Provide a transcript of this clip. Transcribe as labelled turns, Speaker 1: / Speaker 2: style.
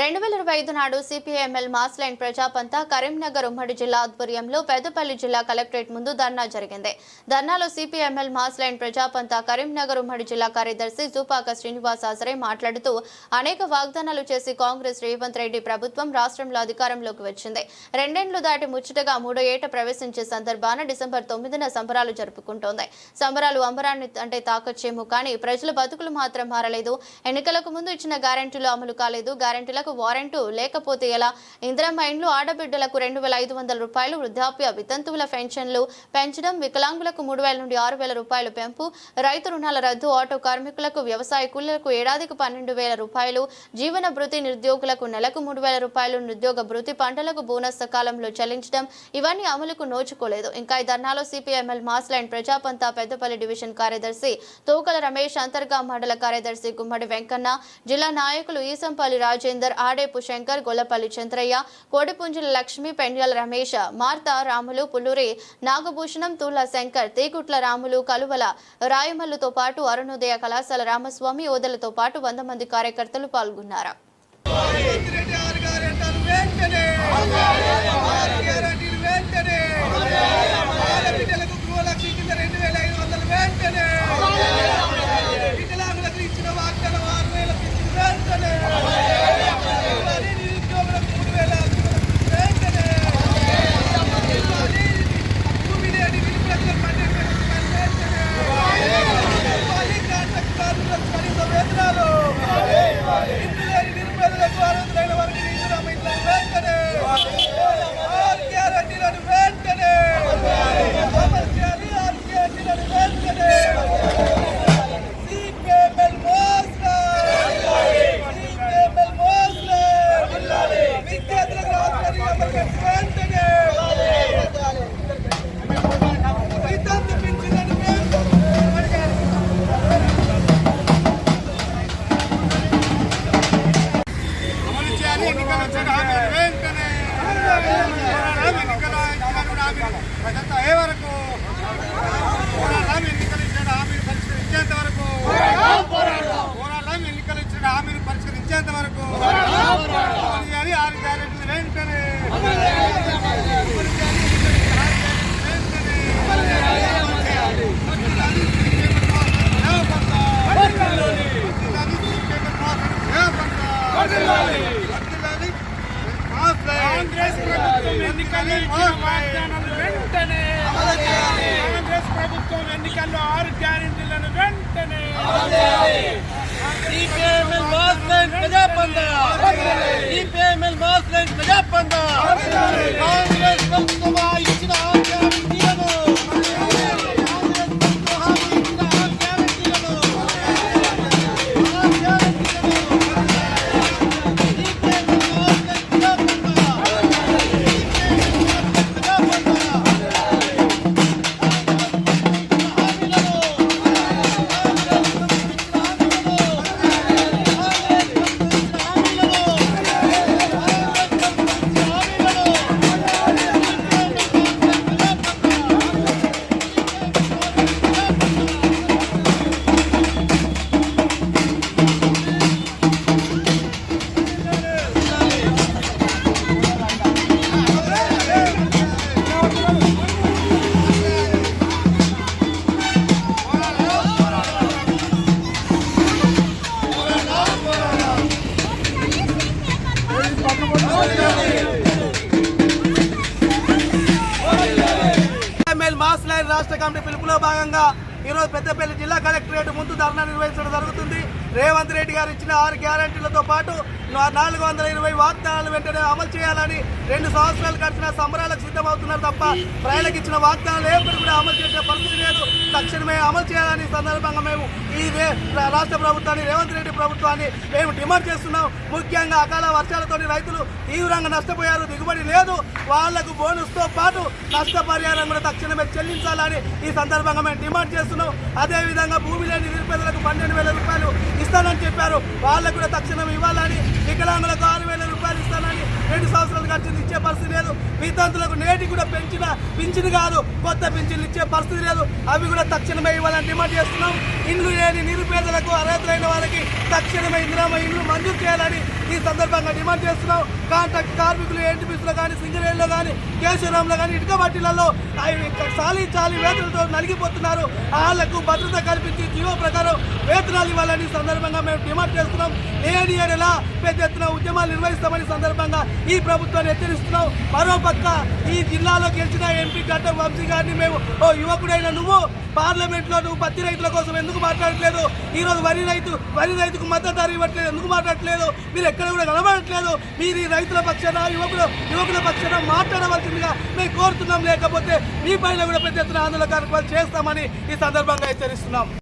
Speaker 1: రెండు వేల ఇరవై ఐదు నాడు C P I M L mass line Prajapantha Karimnagar ఉమ్మడి జిల్లా ఆధ్వర్యంలో పెద్దపల్లి జిల్లా కలెక్టరేట్ ముందు ధర్నా జరిగింది. ధర్నాలో C P I M L mass line Prajapantha Karimnagar ఉమ్మడి జిల్లా కార్యదర్శి జూపాక శ్రీనివాస్ ఆసరే మాట్లాడుతూ అనేక వాగ్దానాలు చేసి కాంగ్రెస్ రేవంత్ రెడ్డి ప్రభుత్వం రాష్ట్రంలో అధికారంలోకి వచ్చింది. రెండేండ్లు దాటి ముచ్చటగా మూడో ఏట ప్రవేశించే సందర్భాన డిసెంబర్ తొమ్మిదిన సంబరాలు జరుపుకుంటోంది. సంబరాలు అంబరాన్ని అంటే తాకొచ్చేమో కానీ ప్రజల బతుకులు మాత్రం మారలేదు. ఎన్నికలకు ముందు ఇచ్చిన గ్యారెంటీలు అమలు కాలేదు. గ్యారెంటీలకు వారెంటు లేకపోతే ఎలా? ఇందిరమ్మ మైండ్లు ఆడబిడ్డలకు రెండు వేల ఐదు వందల రూపాయలు వృద్ధాప్య వితంతువుల పెన్షన్లు పెంచడం వికలాంగులకు మూడు వేల నుండి ఆరు వేల రూపాయలు పెంపు రైతు రుణాల రద్దు ఆటో కార్మికులకు వ్యవసాయ కూలీలకు ఏడాదికి పన్నెండు వేల రూపాయలు జీవన భృతి నిరుద్యోగులకు నెలకు మూడు వేల రూపాయలు నిరుద్యోగ భృతి పంటలకు బోనస్ సకాలంలో చెల్లించడం ఇవన్నీ అమలుకు నోచుకోలేదు. ఇంకా ఈ ధర్నాలో C P M L mass line Prajapantha Peddapalli division కార్యదర్శి తోకల రమేష్ అంతర్గా మండల కార్యదర్శి గుమ్మడి వెంకన్న జిల్లా నాయకులు ఈసంపల్లి రాజేందర్ ఆడేపు శంకర్ గొల్లపల్లి చంద్రయ్య కోడిపుంజుల లక్ష్మి పెండ్యాల రమేష్ మార్త రాములు పుల్లూరి నాగభూషణం తూల శంకర్ తీగుట్ల రాములు కలువల రాయమల్లుతో పాటు అరుణోదయ కళాశాల రామస్వామి ఓదలతో పాటు వంద మంది కార్యకర్తలు పాల్గొన్నారు.
Speaker 2: వెంటనే ఆరు గ్యారెంటీలు వెంటనే ఆడబిడ్డలకు గృహలక్ష్మి కింద రెండు వేల ఐదు వందలు వెంటనే వికలాంగులకు ఇచ్చిన వాగ్దానం ఆరు వేల పింఛను వెంటనే మరి నిరుద్యోగులకు మూడు వేల వెంటనే మరి భూమి లేని నిరుపేదలకు పన్నెండు వేల రూపాయలు వెంటనే మరి కాంట్రాక్ట్ కార్మికులకు కనీస వేతనాలు ఇంటి లేని నిరుపేదలకు అర్హులైన వారికి నిధులు అమ్మించడం వెంటనే ఆరు గ్యారెంటీలను వెంటనే అమలు చేయాలి ఆరు గ్యారెంటీలను వెంటనే సిపిఎంఎల్ మోస్టర్ సిపిఎంఎల్ మోస్టర్ విద్యార్థులకు రాష్ట్రాన్ని అమలు చేసి వెంటనే విద్యార్థి పింఛన్లను వెంటనే
Speaker 3: అమలు చేయాలి ఎన్నికల ఇచ్చిన హామీలు వెంటనే పోరాటం ఎన్నికల ఇచ్చిన హామీలు ప్రజంతా అయ్యే వరకు పోరాటం ఎన్నికలు ఇచ్చిన హామీలు పరిష్కరించేంత వరకు పోరాటం ఎన్నికలు ఇచ్చిన హామీలు పరిష్కరించేంత వరకు అమలు చేయాలి ఆరు గ్యారెంటీలు వెంటనే అమలు చేయాలి ఆరు గ్యారెంటీలు వెంటనే వడ్డీలాలి సీపీఎం కోసం వడ్డీలాలి వడ్డీలాలి కాంగ్రెస్ ప్రభుత్వం ఎన్నికల్లో ఇచ్చిన వాగ్దానాలు వెంటనే కాంగ్రెస్ ప్రభుత్వం ఎన్నికల్లో ఆరు గ్యారెంటీలను వెంటనే
Speaker 4: C P M L mass line Prajapantha C P M L mass line Prajapantha
Speaker 2: రాష్ట్ర కమిటీ పిలుపులో భాగంగా ఈరోజు పెద్దపల్లి జిల్లా కలెక్టరేట్ ముందు ధర్నా నిర్వహించడం జరుగుతుంది. రేవంత్ రెడ్డి గారు ఇచ్చిన ఆరు గ్యారంటీలతో పాటు నాలుగు వందల ఇరవై వాగ్దానాలు వెంటనే అమలు చేయాలని రెండు సంవత్సరాలు గడిచిన సంబరాలకు సిద్ధమవుతున్నారు తప్ప ప్రజలకు ఇచ్చిన వాగ్దానాలు ఏపటి కూడా అమలు చేసే పరిస్థితి లేదు. తక్షణమే అమలు చేయాలని ఈ సందర్భంగా మేము ఈ రాష్ట్ర ప్రభుత్వాన్ని రేవంత్ రెడ్డి ప్రభుత్వాన్ని మేము డిమాండ్ చేస్తున్నాం. ముఖ్యంగా అకాల వర్షాలతో రైతులు తీవ్రంగా నష్టపోయారు దిగుబడి లేదు. వాళ్ళకు బోనస్తో పాటు నష్టపరిహారం కూడా తక్షణమే చెల్లించాలని ఈ సందర్భంగా మేము డిమాండ్ చేస్తున్నాం. అదేవిధంగా భూమి లేని నిరుపేదలకు పన్నెండు వేల రూపాయలు ఇస్తానని చెప్పారు. వాళ్ళకు కూడా తక్షణం ఇవ్వాలని వికలాంగులకు ఆరు వేల రూపాయలు ఇస్తానని రెండు సంవత్సరాలు ఖర్చులు ఇచ్చే పరిస్థితి లేదు. వితంతులకు నేటి కూడా పెంచిన పింఛను కాదు కొత్త పింఛన్లు ఇచ్చే పరిస్థితి లేదు. అవి కూడా తక్షణమే ఇవ్వాలని డిమాండ్ చేస్తున్నాం. ఇండ్లు లేని నిరుపేదలకు అర్హతలైన వాళ్ళకి తక్షణమే ఇందిరామ ఇండ్లు మంజూరు చేయాలని ఈ సందర్భంగా డిమాండ్ చేస్తున్నాం. కాంట్రాక్ట్ కార్మికులు ఎన్టీపీసీలో కానీ సింగరేణిలో కానీ కేశవరంలో కానీ ఇటుక బట్టీలలో చాలీ చాలీ వేతనతో నలిగిపోతున్నారు. వాళ్ళకు భద్రత కల్పించి జీవో ప్రకారం వేతనాలు ఇవ్వాలని సందర్భంగా మేము డిమాండ్ చేస్తున్నాం. లేని ఏడలా పెద్ద ఎత్తున ఉద్యమాలు నిర్వహిస్తామని సందర్భంగా ఈ ప్రభుత్వాన్ని హెచ్చరిస్తున్నాం. మరోపక్క ఈ జిల్లాలో గెలిచిన ఎంపీ గడ్డ వంశీ గారిని మేము ఓ యువకుడైన నువ్వు పార్లమెంట్లో నువ్వు పత్తి రైతుల కోసం ఎందుకు మాట్లాడట్లేదు? ఈరోజు వరి రైతు వరి రైతుకు మద్దతు ధర ఇవ్వట్లేదు ఎందుకు మాట్లాడట్లేదు? మీరు ఎక్కడ కూడా కనబడట్లేదు. మీరు ఈ రైతుల పక్షాన యువకుల యువకుల పక్షాన మాట్లాడవలసిందిగా మేము కోరుతున్నాం. లేకపోతే మీ పైన కూడా పెద్ద ఎత్తున ఆందోళన కార్యక్రమాలు చేస్తామని ఈ సందర్భంగా హెచ్చరిస్తున్నాం.